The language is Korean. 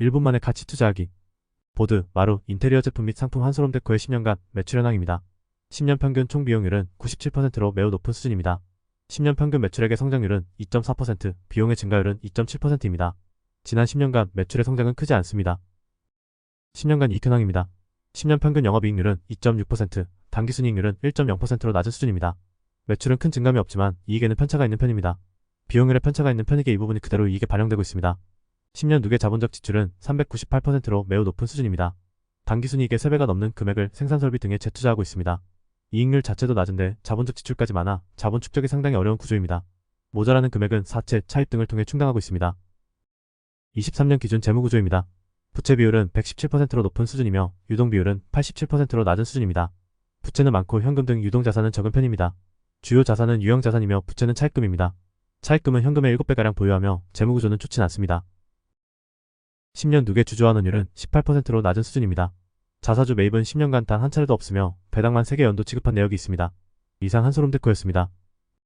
1분 만에 가치 투자하기. 보드, 마루, 인테리어 제품 및 상품 한솔롬 데코의 10년간 매출 현황입니다. 10년 평균 총 비용률은 97%로 매우 높은 수준입니다. 10년 평균 매출액의 성장률은 2.4%, 비용의 증가율은 2.7%입니다. 지난 10년간 매출의 성장은 크지 않습니다. 10년간 이익 현황입니다. 10년 평균 영업이익률은 2.6%, 당기순이익률은 1.0%로 낮은 수준입니다. 매출은 큰 증감이 없지만 이익에는 편차가 있는 편입니다. 비용률에 편차가 있는 편이기에 이 부분이 그대로 이익에 반영되고 있습니다. 10년 누계 자본적 지출은 398%로 매우 높은 수준입니다. 당기순이익의 3배가 넘는 금액을 생산설비 등에 재투자하고 있습니다. 이익률 자체도 낮은데 자본적 지출까지 많아 자본 축적이 상당히 어려운 구조입니다. 모자라는 금액은 사채, 차입 등을 통해 충당하고 있습니다. 23년 기준 재무구조입니다. 부채 비율은 117%로 높은 수준이며 유동 비율은 87%로 낮은 수준입니다. 부채는 많고 현금 등 유동 자산은 적은 편입니다. 주요 자산은 유형 자산이며 부채는 차입금입니다. 차입금은 현금의 7배가량 보유하며 재무구조는 좋진 않습니다. 10년 누계 주주환원율은 18%로 낮은 수준입니다. 자사주 매입은 10년간 단 한 차례도 없으며 배당만 3개 연도 지급한 내역이 있습니다. 이상 한소름 데코였습니다.